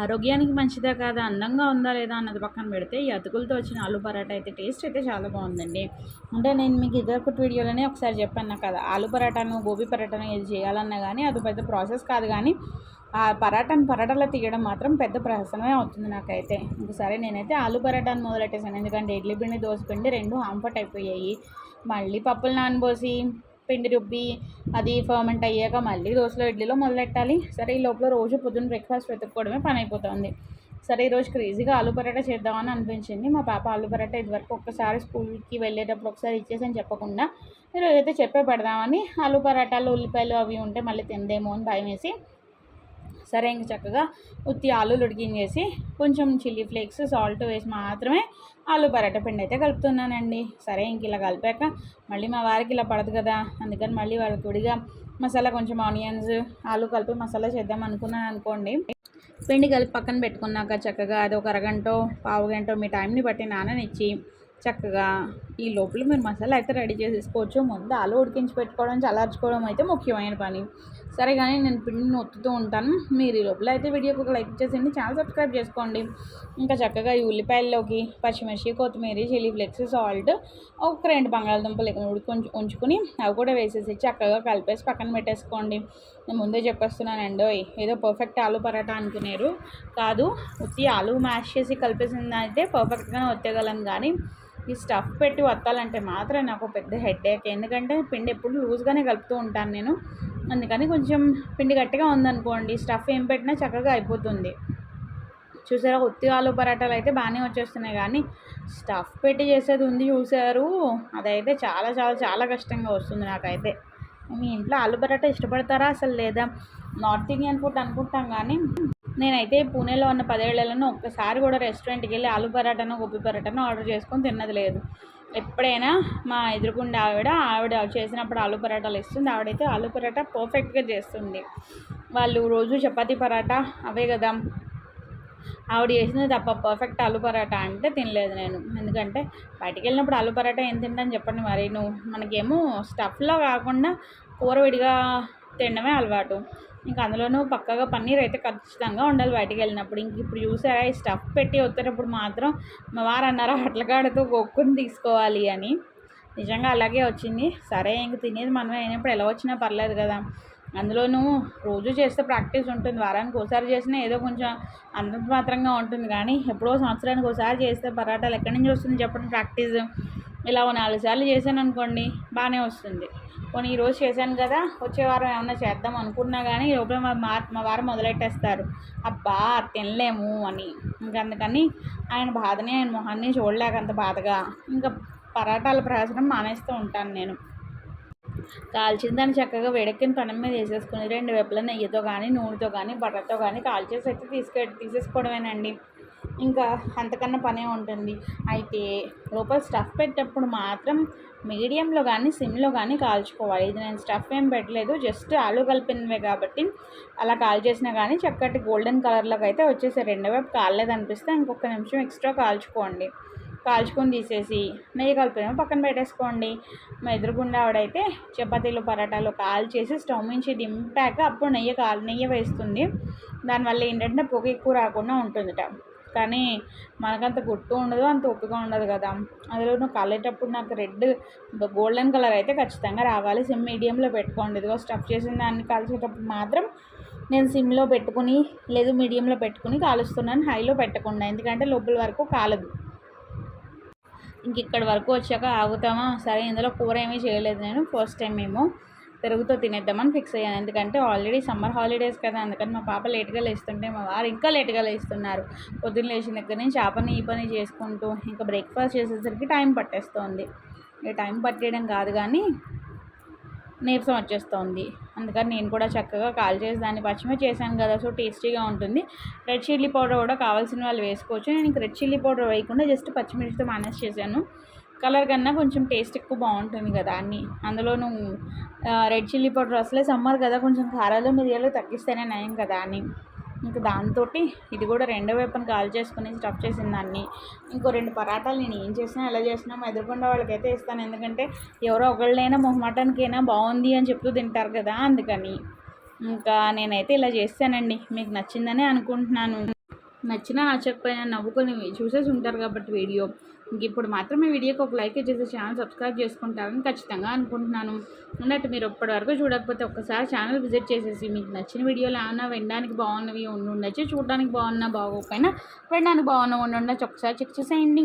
ఆరోగ్యానికి మంచిదే కాదా? అందంగా ఉందా లేదా అన్నది పక్కన పెడితే ఈ అతుకులతో వచ్చిన ఆలు పరాటా అయితే టేస్ట్ అయితే చాలా బాగుందండి. అంటే నేను మీకు ఇదొకటి వీడియోలోనే ఒకసారి చెప్పాను కదా ఆలు పరాటాను గోబీ పరాటాను ఏది చేయాలన్నా కానీ అది పెద్ద ప్రాసెస్ కాదు కానీ ఆ పరాటాను పరాటాలో తీయడం మాత్రం పెద్ద ప్రహసనమే అవుతుంది నాకైతే. ఇంకసారి నేనైతే ఆలు పరాటాను మొదలెట్టేసాను ఎందుకంటే ఇడ్లీ పిండి దోశ పిండి రెండు హాంఫట్ అయిపోయాయి మళ్ళీ పప్పులు నానబోసి పిండి రుబ్బి అది ఫర్మెంట్ అయ్యాక మళ్ళీ దోశలో ఇడ్లీలో మొదలెట్టాలి. సరే ఈ లోపల రోజు పొద్దున్న బ్రేక్ఫాస్ట్ వెతుక్కోవడమే పని అయిపోతుంది సరే ఈరోజు క్రేజీగా ఆలు పరాటా చేద్దామని అనిపించింది. మా పాప ఆలు పరాటా ఇదివరకు ఒక్కసారి స్కూల్కి వెళ్ళేటప్పుడు ఒకసారి ఇచ్చేసని చెప్పకుండా మీరు అయితే చెప్పే పెడదామని ఆలు పరాటాలు ఉల్లిపాయలు అవి ఉంటే మళ్ళీ తిందేమో అని భయం వేసి సరే ఇంక చక్కగా ఉత్తి ఆలు ఉడికించేసి కొంచెం చిల్లీ ఫ్లేక్స్ సాల్ట్ వేసి మాత్రమే ఆలు పరాటా పిండి అయితే కలుపుతున్నానండి. సరే ఇంక ఇలా కలిపాక మళ్ళీ మా వారికి ఇలా పడదు కదా. అందుకని మళ్ళీ వాళ్ళకి విడిగా మసాలా కొంచెం ఆనియన్స్ ఆలు కలిపి మసాలా చేద్దాం అనుకున్నాను అనుకోండి. పిండి కలిపి పక్కన పెట్టుకున్నాక చక్కగా అది ఒక అరగంట పావు గంట మీ టైంని బట్టి నాననిచ్చి చక్కగా ఈ లోపల మీరు మసాలా అయితే రెడీ చేసేసుకోవచ్చు. ముందు ఆలు ఉడికించి పెట్టుకోవడం చల్లార్చుకోవడం అయితే ముఖ్యమైన పని. సరే కానీ నేను పిండిని నొత్తుతూ ఉంటాను. మీరు ఈ లోపల అయితే వీడియోకి ఒక లైక్ చేసేయండి ఛానల్ సబ్స్క్రైబ్ చేసుకోండి. ఇంకా చక్కగా ఈ ఉల్లిపాయల్లోకి పచ్చిమిర్చి కొత్తిమీర చిల్లీ ఫ్లెక్స్ సాల్ట్ ఒక రెండు బంగాళదుంపలు ఉడికి ఉంచుకుని అవి కూడా వేసేసి చక్కగా కలిపేసి పక్కన పెట్టేసుకోండి. నేను ముందే చెప్పేస్తున్నానండి ఏదో పర్ఫెక్ట్ ఆలు పరాటా అనుకునేరు. కాదు ఉత్తి ఆలు మ్యాష్ చేసి కలిపేసింది అయితే పర్ఫెక్ట్గానే వచ్చేయగలం కానీ ఈ స్టఫ్ పెట్టి వత్తాలంటే మాత్రం నాకు పెద్ద హెడ్ఏక్ ఎందుకంటే పిండి ఎప్పుడు లూజ్గానే కలుపుతూ ఉంటాను నేను. అందుకని కొంచెం పిండి గట్టిగా ఉందనుకోండి స్టఫ్ ఏం పెట్టినా చక్కగా అయిపోతుంది. చూసారా ఒత్తి ఆలు పరాటాలు అయితే బాగానే వచ్చేస్తున్నాయి. కానీ స్టఫ్ పెట్టి చేసేది ఉంది చూసారు అదైతే చాలా చాలా చాలా కష్టంగా వస్తుంది నాకైతే. మీ ఇంట్లో ఆలు పరాటా ఇష్టపడతారా? అసలు లేదా? నార్త్ ఇండియన్ ఫుడ్ అనుకుంటాం కానీ నేనైతే పూణేలో ఉన్న పదేళ్ళలో ఒక్కసారి కూడా రెస్టారెంట్కి వెళ్ళి ఆలు పరాటాను గోబీ పరాటాను ఆర్డర్ చేసుకొని తిన్నది లేదు. ఎప్పుడైనా మా ఎదురుగుండా ఆవిడ ఆవిడ చేసినప్పుడు ఆలు పరాటాలు ఇస్తుంది. ఆవిడైతే ఆలు పరాటా పర్ఫెక్ట్గా చేస్తుంది. వాళ్ళు రోజు చపాతీ పరాటా అవే కదా. ఆవిడ చేసింది తప్ప పర్ఫెక్ట్ ఆలు పరాటా అంటే తినలేదు నేను. ఎందుకంటే బయటికి వెళ్ళినప్పుడు ఆలు పరాటా ఏం తింటాను చెప్పండి మరి. నువ్వు మనకేమో స్టఫ్లో కాకుండా కూర విడిగా తినడమే అలవాటు. ఇంకా అందులోనూ పక్కగా పన్నీర్ అయితే ఖచ్చితంగా ఉండాలి బయటికి వెళ్ళినప్పుడు. ఇంక ఇప్పుడు చూసారా ఈ స్టఫ్ పెట్టి వచ్చేటప్పుడు మాత్రం మా వారు అన్నారు అట్లకాడతో గొక్కుని తీసుకోవాలి అని. నిజంగా అలాగే వచ్చింది. సరే ఇంక తినేది మనమే అయినప్పుడు ఎలా వచ్చినా పర్లేదు కదా. అందులోనూ రోజు చేస్తే ప్రాక్టీస్ ఉంటుంది. వారానికి ఒకసారి చేసినా ఏదో కొంచెం అంత మాత్రంగా ఉంటుంది. కానీ ఎప్పుడో సంవత్సరానికి ఒకసారి చేస్తే పరాటాలు ఎక్కడి నుంచి వస్తుంది చెప్పండి ప్రాక్టీస్? ఇలా నాలుగు సార్లు చేశాను అనుకోండి బాగానే వస్తుంది. పోనీ ఈరోజు చేశాను కదా వచ్చే వారం ఏమన్నా చేద్దాం అనుకున్నా కానీ లోపల మా మా మా వారం మొదలెట్టేస్తారు. అబ్బా తినలేము అని. ఇంకా అందుకని ఆయన బాధని ఆయన మొహాన్ని చూడలేక అంత బాధగా ఇంకా పరాటాల ప్రయాసనం మానేస్తూ ఉంటాను నేను. కాల్చిన దాన్ని చక్కగా వేడెక్కిన పనం మీద వేసేసుకుని రెండు వేపల నెయ్యితో కానీ నూనెతో కానీ బటర్తో కానీ కాల్చేసి అయితే తీసుకె తీసేసుకోవడమేనండి. ఇంకా అంతకన్నా పనే ఉంటుంది అయితే లోపల స్టఫ్ పెట్టేటప్పుడు మాత్రం మీడియంలో కానీ సిమ్లో కానీ కాల్చుకోవాలి. ఇది నేను స్టఫ్ ఏం పెట్టలేదు జస్ట్ ఆలు కలిపినవే కాబట్టి అలా కాల్చేసినా కానీ చక్కటి గోల్డెన్ కలర్లోకి అయితే వచ్చేసి రెండో వైపు కాలేదు అనిపిస్తే ఇంకొక నిమిషం ఎక్స్ట్రా కాల్చుకోండి. కాల్చుకొని తీసేసి నెయ్యి కలిపిన పక్కన పెట్టేసుకోండి. మా ఎదురుగుండా ఆవిడైతే చపాతీలు పరాటాలు కాల్చేసి స్టవ్ నుంచి దింపాక అప్పుడు నెయ్యి కాల్ నెయ్యి వేస్తుంది. దానివల్ల ఏంటంటే పొగ ఎక్కువ రాకుండా ఉంటుందిట. కానీ మనకంత గుట్టు ఉండదు అంత ఓపిక ఉండదు కదా. అందులోనూ కాలేటప్పుడు నాకు రెడ్ గోల్డెన్ కలర్ అయితే ఖచ్చితంగా రావాలి. సిమ్ మీడియంలో పెట్టుకోండి. ఇదిగో స్టఫ్ చేసిన దాన్ని కాల్చేటప్పుడు మాత్రం నేను సిమ్లో పెట్టుకుని లేదు మీడియంలో పెట్టుకుని కాలుస్తున్నాను. హైలో పెట్టకుండా ఎందుకంటే లోపల వరకు కాలదు. ఇంక ఇక్కడి వరకు వచ్చాక ఆగుతామా? సరే ఇందులో కూర ఏమీ చేయలేదు నేను. ఫస్ట్ టైం మేము పెరుగుతో తినేద్దామని ఫిక్స్ అయ్యాను. ఎందుకంటే ఆల్రెడీ సమ్మర్ హాలిడేస్ కదా అందుకని మా పాప లేట్గా లేస్తుంటే మా వారు ఇంకా లేట్గా లేస్తున్నారు. పొద్దున్న లేచిన దగ్గర నుంచి ఆ పని ఈ పని చేసుకుంటూ ఇంకా బ్రేక్ఫాస్ట్ చేసేసరికి టైం పట్టేస్తుంది. ఇక టైం పట్టేయడం కాదు కానీ నీరసం వచ్చేస్తుంది. అందుకని నేను కూడా చక్కగా కాల్ చేసి దాన్ని పచ్చిమిర్చి చేశాను కదా సో టేస్టీగా ఉంటుంది. రెడ్ చిల్లీ పౌడర్ కూడా కావాల్సిన వాళ్ళు వేసుకోవచ్చు. నేను ఇంక రెడ్ చిల్లీ పౌడర్ వేయకుండా జస్ట్ పచ్చిమిర్చితో మేనేజ్ చేశాను. కలర్ కన్నా కొంచెం టేస్ట్ ఎక్కువ బాగుంటుంది కదా అన్ని. అందులోనూ రెడ్ చిల్లీ పౌడర్ అసలే సమ్మర్ కదా కొంచెం కారాలు మిరియాలు తగ్గిస్తేనే నయం కదా అని ఇంకా దాంతో ఇది కూడా రెండో వైపున కాల్ చేసుకుని స్టఫ్ చేసిన దాన్ని. ఇంకో రెండు పరాటాలు నేను ఏం చేసినా ఎలా చేసినా మా ఎదురుకుండా వాళ్ళకైతే ఇస్తాను. ఎందుకంటే ఎవరో ఒకళ్ళైనా మొహమాటానికైనా బాగుంది అని చెప్తూ తింటారు కదా అందుకని. ఇంకా నేనైతే ఇలా చేస్తానండి. మీకు నచ్చిందని అనుకుంటున్నాను. నచ్చినా నచ్చకపోయినా నవ్వుకొని చూసేసి ఉంటారు కాబట్టి వీడియో. ఇప్పుడు మాత్రం ఈ వీడియోకి ఒక లైక్ ఇచ్చేసి ఛానల్ సబ్స్క్రైబ్ చేసుకుంటారని ఖచ్చితంగా అనుకుంటున్నాను. ఉన్నట్టు మీరు ఇప్పటి వరకు చూడకపోతే ఒక్కసారి ఛానల్ విజిట్ చేసేసి మీకు నచ్చిన వీడియోలు ఏమన్నా వినడానికి బాగున్నవి ఉండి ఉండొచ్చు చూడడానికి బాగున్నా బాగోకపోయినా వినడానికి బాగున్నా ఉండి ఉండొచ్చు ఒకసారి చెక్ చేసేయండి.